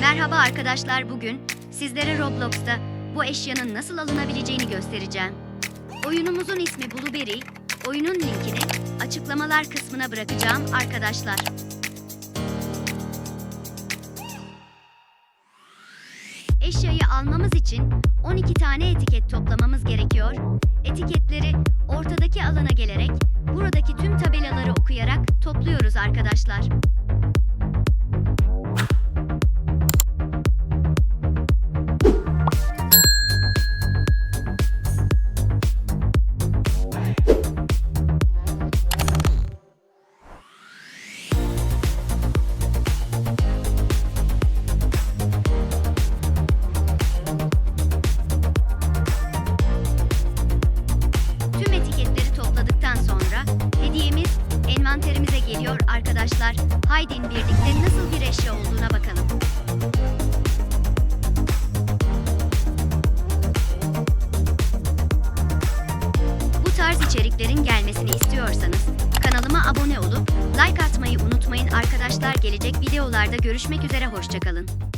Merhaba arkadaşlar bugün sizlere Roblox'ta bu eşyanın nasıl alınabileceğini göstereceğim. Oyunumuzun ismi Blueberry. Oyunun linkini açıklamalar kısmına bırakacağım arkadaşlar. Eşyayı almamız için 12 tane etiket toplamamız gerekiyor. Etiketleri ortadaki alana gelerek buradaki tüm tabelaları okuyarak topluyoruz arkadaşlar. Arkadaşlar. Haydi birlikte nasıl bir eşya olduğuna bakalım. Bu tarz içeriklerin gelmesini istiyorsanız kanalıma abone olup like atmayı unutmayın arkadaşlar. Gelecek videolarda görüşmek üzere hoşçakalın.